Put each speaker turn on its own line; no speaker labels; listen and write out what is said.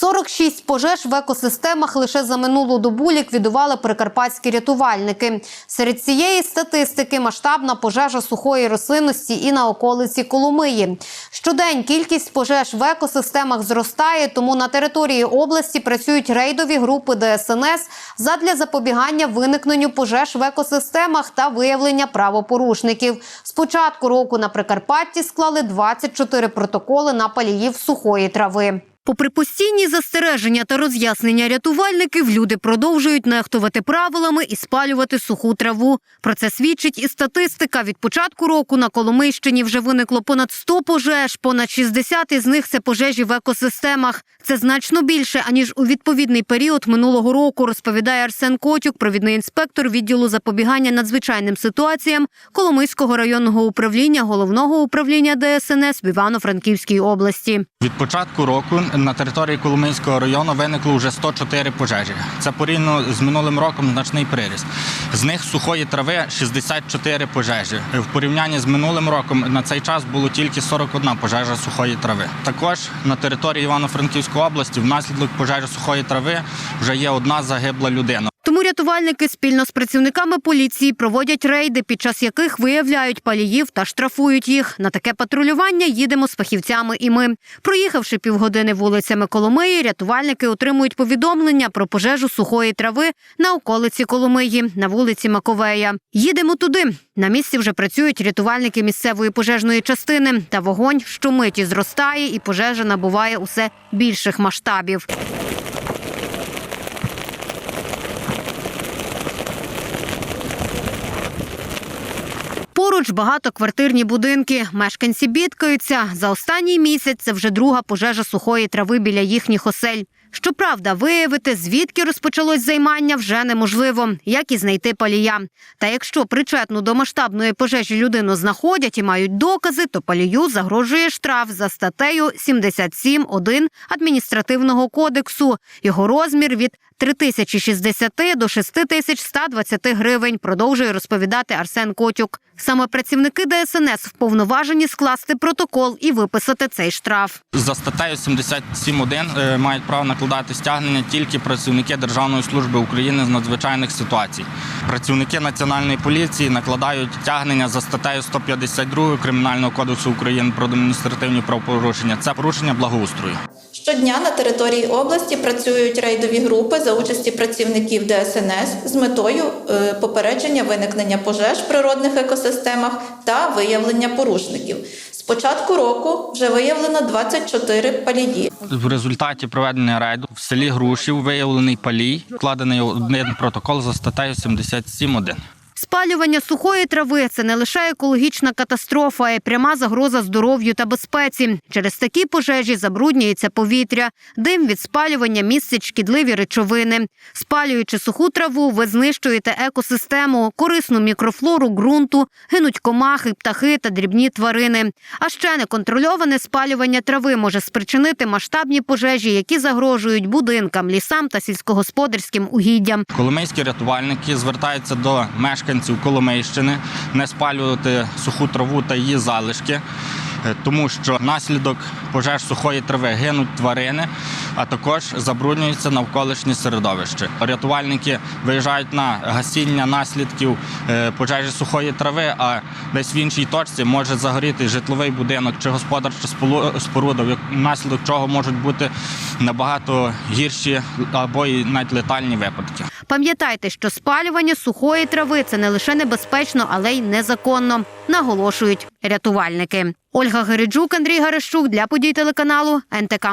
46 пожеж в екосистемах лише за минулу добу ліквідували прикарпатські рятувальники. Серед цієї статистики масштабна пожежа сухої рослинності і на околиці Коломиї. Щодень кількість пожеж в екосистемах зростає, тому на території області працюють рейдові групи ДСНС задля запобігання виникненню пожеж в екосистемах та виявлення правопорушників. З початку року на Прикарпатті склали 24 протоколи на паліїв сухої трави. Попри постійні застереження та роз'яснення рятувальників, люди продовжують нехтувати правилами і спалювати суху траву. Про це свідчить і статистика. Від початку року на Коломийщині вже виникло понад 100 пожеж, понад 60 із них це пожежі в екосистемах. Це значно більше аніж у відповідний період минулого року, розповідає Арсен Котюк, провідний інспектор відділу запобігання надзвичайним ситуаціям Коломийського районного управління головного управління ДСНС в Івано-Франківській області.
Від початку року на території Коломийського району виникло вже 104 пожежі. Це порівняно з минулим роком значний приріст. З них сухої трави 64 пожежі. В порівнянні з минулим роком на цей час було тільки 41 пожежа сухої трави. Також на території Івано-Франківської області внаслідок пожежі сухої трави вже є одна загибла людина.
Тому рятувальники спільно з працівниками поліції проводять рейди, під час яких виявляють паліїв та штрафують їх. На таке патрулювання їдемо з фахівцями і ми. Проїхавши півгодини вулицями Коломиї, рятувальники отримують повідомлення про пожежу сухої трави на околиці Коломиї на вулиці Маковея. Їдемо туди. На місці вже працюють рятувальники місцевої пожежної частини. Та вогонь щомиті зростає, і пожежа набуває усе більших масштабів. Поруч багатоквартирні будинки. Мешканці бідкаються. За останній місяць це вже друга пожежа сухої трави біля їхніх осель. Щоправда, виявити, звідки розпочалось займання, вже неможливо, як і знайти палія. Та якщо причетну до масштабної пожежі людину знаходять і мають докази, то палію загрожує штраф за статтею 77.1 адміністративного кодексу. Його розмір від 3060 до 6120 гривень, продовжує розповідати Арсен Котюк. Саме працівники ДСНС вповноважені скласти протокол і виписати цей штраф.
За статтею 77.1 е, мають право накладати стягнення тільки працівники Державної служби України з надзвичайних ситуацій. Працівники Національної поліції накладають стягнення за статтею 152 Кримінального кодексу України про адміністративні правопорушення. Це порушення благоустрою.
Щодня на території області працюють рейдові групи за участі працівників ДСНС з метою е, попередження виникнення пожеж в природних екосистемах та виявлення порушників. Початку року вже виявлено 24 палії.
В результаті проведення рейду в селі Грушів виявлений палій, вкладений один протокол за статтею 77.1.
Спалювання сухої трави це не лише екологічна катастрофа, а й пряма загроза здоров'ю та безпеці. Через такі пожежі забруднюється повітря. Дим від спалювання містить шкідливі речовини. Спалюючи суху траву, ви знищуєте екосистему, корисну мікрофлору ґрунту, гинуть комахи, птахи та дрібні тварини. А ще неконтрольоване спалювання трави може спричинити масштабні пожежі, які загрожують будинкам, лісам та сільськогосподарським угіддям.
Коломийські рятувальники звертаються до мешканців Коломийщини не спалювати суху траву та її залишки, е, тому що внаслідок пожеж сухої трави гинуть тварини, а також забруднюється навколишнє середовище. Рятувальники виїжджають на гасіння наслідків е, пожежі сухої трави, а десь в іншій точці може загоріти житловий будинок чи господарча споруда, внаслідок чого можуть бути набагато гірші або й навіть летальні випадки.
Пам'ятайте, що спалювання сухої трави це не лише небезпечно, але й незаконно, наголошують рятувальники. Ольга Гериджук, Андрій Гарещук для подій телеканалу НТК.